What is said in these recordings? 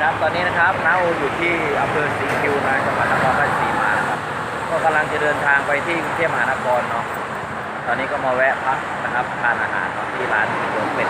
ครับ ตอนนี้นะครับน้าโออยู่ที่อำเภอสีคิวนะจังหวัดนครราชสีมานะครับ ก็กำลังจะเดินทางไปที่กรุงเทพมหานครเนาะ ตอนนี้ก็มาแวะพักนะครับทานอาหารนะที่ร้านก๋วยเตี๋ยวเป็ด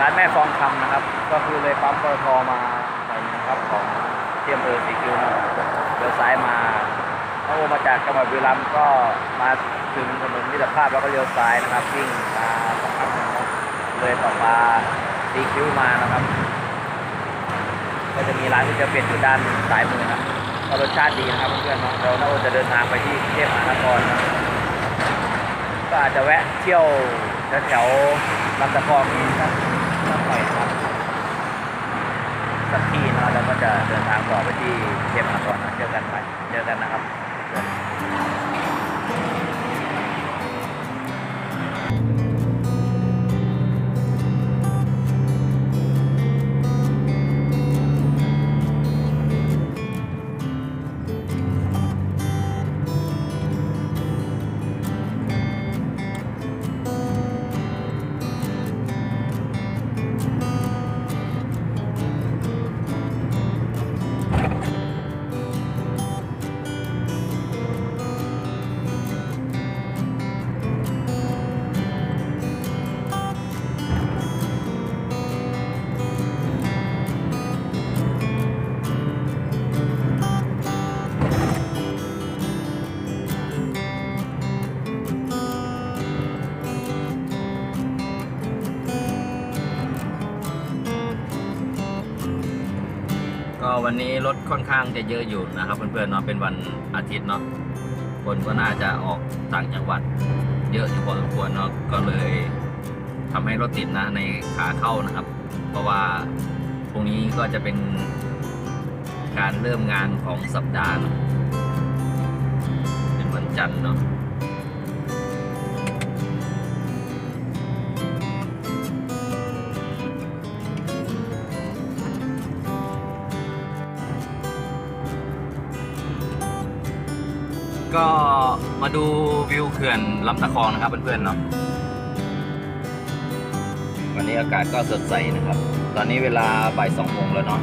ร้านแม่ฟองคำนะครับ ก็คือเลยปั๊มปตทมาหน่อยนึงนะครับของที่อำเภอสีคิวนะเลี้ยวซ้ายมาถ้าโอมาจากจังหวัดบุรีรัมย์ก็มาถึงถนนมิตรภาพแล้วก็เลี้ยวซ้ายนะครับวิ่งมา ยต่อมาตีคิ้วมานะครับ ก็จะมีร้านที่จะเป็นอยู่ด้านซ้ายมือนะครับก็รสชาติดีนะครับเพื่อนๆเนาะเดี๋ยวน้าจะเดินทางไปที่กรุงเทพมหานครนะก็อาจจะแวะเที่ยวแถวลำตะคองนี้สักสักหน่อยนะครับสักที่นะแล้วก็จะเดินทางต่อไปที่เทพมหานครนะเจอกันไปเจอกันนะครับ วันนี้รถค่อนข้างจะเยอะอยู่นะครับเพื่อนๆเนาะเป็นวันอาทิตย์เนาะคนก็น่าจะออกต่างจังหวัด เยอะอยู่พอสมควรเนาะก็เลยทำให้รถติดนะในขาเข้านะครับ เพราะว่าพรุ่งนี้ก็จะเป็นการเริ่มงานของสัปดาห์เนอะเป็นวันจันทร์เนาะ ก็มาดูวิวเขื่อนลำตะคองนะครับเพื่อนๆเนาะวันนี้อากาศก็สดใสนะครับ ตอนนี้เวลาบ่ายสองโมงแล้วเนาะ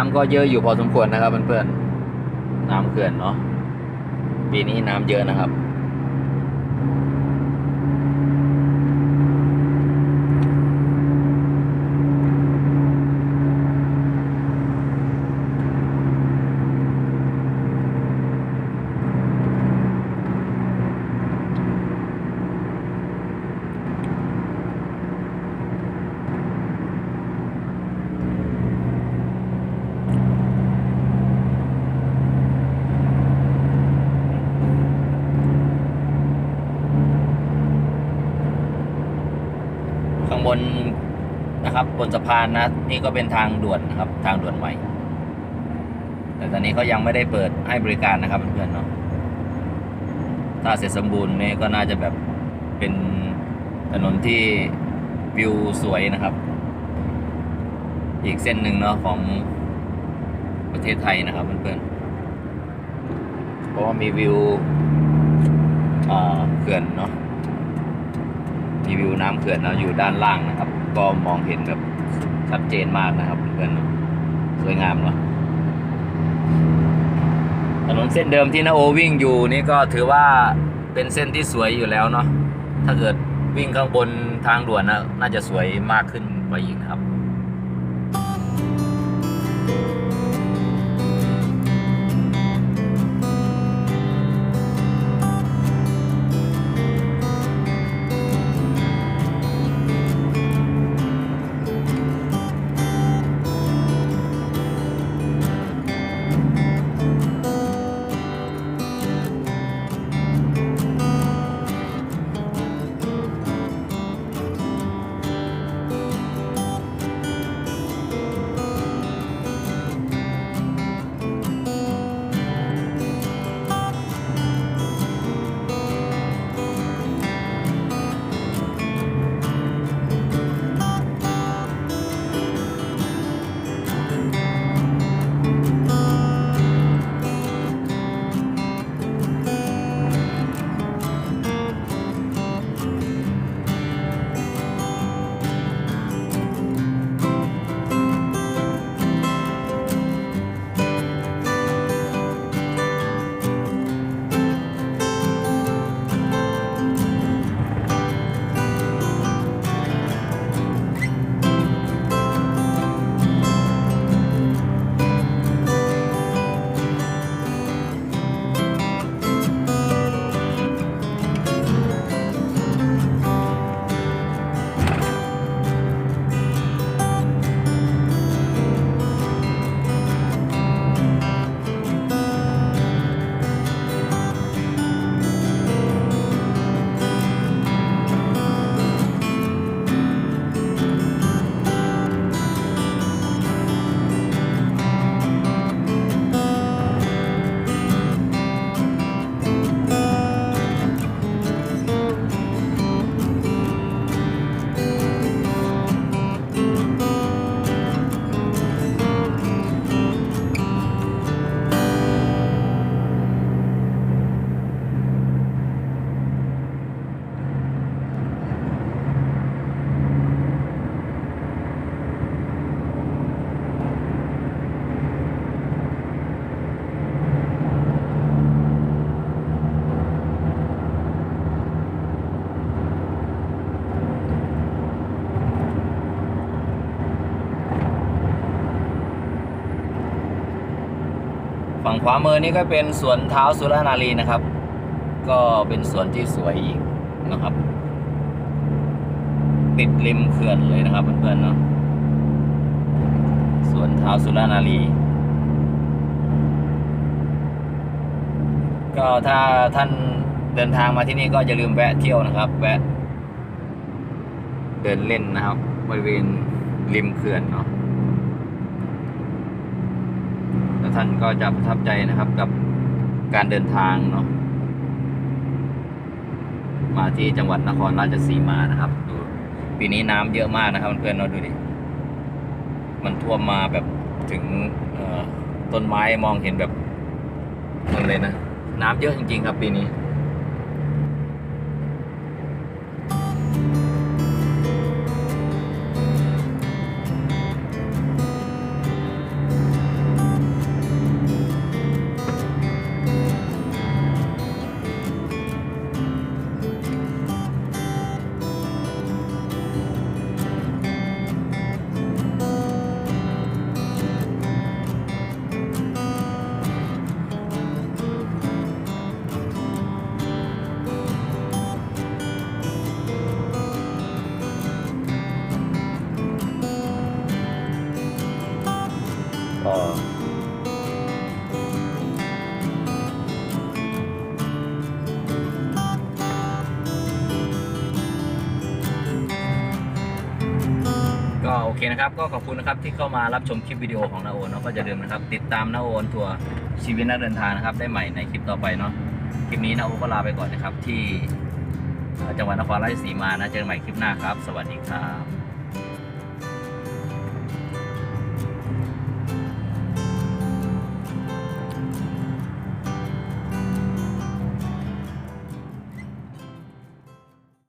น้ำก็เยอะอยู่พอสมควรนะครับเพื่อนๆน้ำเขื่อนเนาะปีนี้น้ำเยอะนะครับ ข้างบนนะครั บนสะพานนะนี่ก็เป็นทางด่วนนะครับทางด่วนใหม่ แต่ตอนนี้เขายังไม่ได้เปิดให้บริการนะครับเพื่อนๆเนาะถ้าเสร็จสมบูรณ์เนี่ก็น่าจะแบบเป็นถนนที่วิวสวยนะครับ อีกเส้นหนึ่งเนาะของประเทศไทยนะครับเพื่อนๆเพราะว่ามีวิวเขื่อนเนาะมีวิวน้ำเขื่อนเนาะอยู่ด้านล่างนะครับก็มองเห็นแบบชัดเจนมากนะครับเพื่อนสวยงามเนาะถนนเส้นเดิมที่นาโอวิ่งอยู่นี่ก็ถือว่าเป็นเส้นที่สวยอยู่แล้วเนาะถ้าเกิดวิ่งข้างบนทางด่วนนะน่าจะสวยมากขึ้นไปอีกครับั่งขวามือนี่ก็เป็นสวนเท้าสุรนารีนะครับ ก็เป็นสวนที่สวยอีกนะครับ ติดริมเขื่อนเลยนะครับเพื่อนๆเนาะสวนเท้าสุรนารีก็ถ้าท่านเดินทางมาที่นี่ก็อย่าลืมแวะเที่ยวนะครับ แวะ เดินเล่นนะครับบริเวณริมเขื่อนเนาะแล้ว ท่านก็จะประทับใจนะครับกับการเดินทางเนาะมาที่จังหวัดนครราชสีมานะครับดูปีนี้น้ำเยอะมากนะครับเพื่อนๆเราดูดิมันท่วมมาแบบถึงต้นไม้มองเห็นแบบนั่นเลยนะ น้ำเยอะจริงๆ ครับปีนี้ นะครับ ก็ขอบคุณนะครับที่เข้ามารับชมคลิปวิดีโอของนาโอนเนาะก็อย่าลืมนะครับ ติดตามนาโอนทัวร์ชีวิตนักเดินทางนะครับ ได้ใหม่ในคลิปต่อไปเนาะคลิปนี้นาโอก็ลาไปก่อนนะครับที่จังหวัดนครราชสีมานะเจอกันใหม่คลิปหน้าครับ สวัสดีครับ